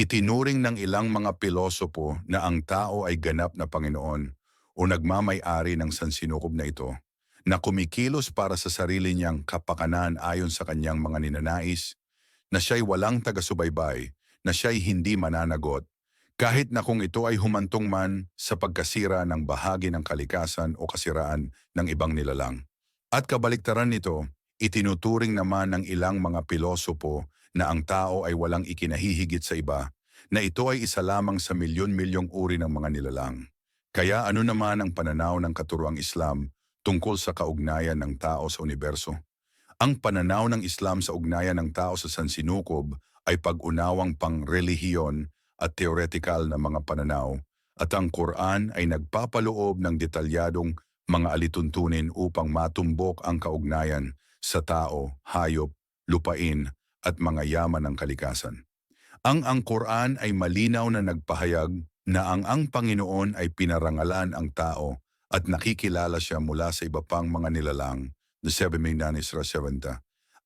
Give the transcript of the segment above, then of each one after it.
Itinuring ng ilang mga pilosopo na ang tao ay ganap na Panginoon o nagmamay-ari ng sansinukob na ito na kumikilos para sa sarili niyang kapakanan ayon sa kanyang mga ninanais, na siya'y walang taga-subaybay, na siya'y hindi mananagot, kahit na kung ito ay humantong man sa pagkasira ng bahagi ng kalikasan o kasiraan ng ibang nilalang. At kabaliktaran nito, itinuturing naman ng ilang mga pilosopo na ang tao ay walang ikinahihigit sa iba, na ito ay isa lamang sa milyon-milyong uri ng mga nilalang. Kaya ano naman ang pananaw ng katuruang Islam tungkol sa kaugnayan ng tao sa universo? Ang pananaw ng Islam sa ugnayan ng tao sa sansinukob ay pag-unawang pang-relihiyon at teoretikal na mga pananaw at ang Quran ay nagpapaloob ng detalyadong mga alituntunin upang matumbok ang kaugnayan sa tao, hayop, lupain at mga yaman ng kalikasan. Ang ang Quran ay malinaw na nagpahayag na ang ang Panginoon ay pinarangalan ang tao at nakikilala siya mula sa iba pang mga nilalang, the seven main Isra 70,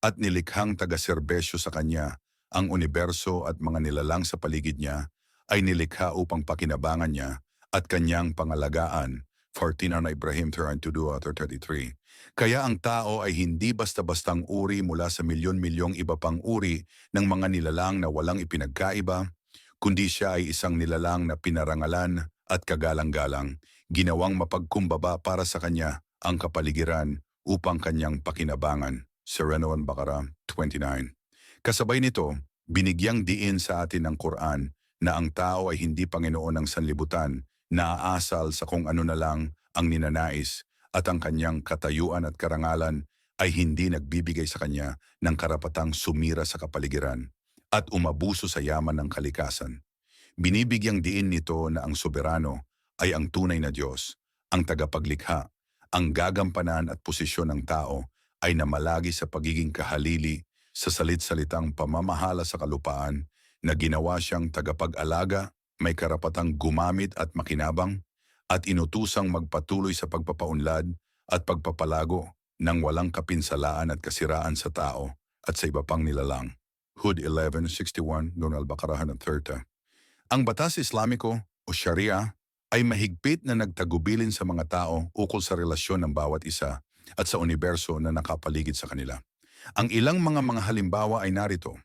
at nilikhang taga-serbesyo sa kanya, ang universo at mga nilalang sa paligid niya ay nilikha upang pakinabangan niya at kanyang pangalagaan, 14 on Ibrahim 32 at 33. Kaya ang tao ay hindi basta-bastang uri mula sa milyon-milyong iba pang uri ng mga nilalang na walang ipinagkaiba, kundi siya ay isang nilalang na pinarangalan at kagalang-galang, ginawang mapagkumbaba para sa kanya ang kapaligiran upang kanyang pakinabangan. Sereno Bakara 29. Kasabay nito, binigyang diin sa atin ng Quran na ang tao ay hindi Panginoon ng sanlibutan, naaasal sa kung ano na lang ang ninanais at ang kanyang katayuan at karangalan ay hindi nagbibigay sa kanya ng karapatang sumira sa kapaligiran at umabuso sa yaman ng kalikasan. Binibigyang diin nito na ang soberano ay ang tunay na Diyos, ang tagapaglikha, ang gagampanan at posisyon ng tao ay namalagi sa pagiging kahalili sa salit-salitang pamamahala sa kalupaan na ginawa siyang tagapag-alaga, may karapatang gumamit at makinabang, at inutusang magpatuloy sa pagpapaunlad at pagpapalago ng walang kapinsalaan at kasiraan sa tao at sa iba pang nilalang. Hud 1161, Nun al-Baqarah 30. Ang batas Islamiko o Sharia ay mahigpit na nagtagubilin sa mga tao ukol sa relasyon ng bawat isa at sa universo na nakapaligid sa kanila. Ang ilang mga mga halimbawa ay narito.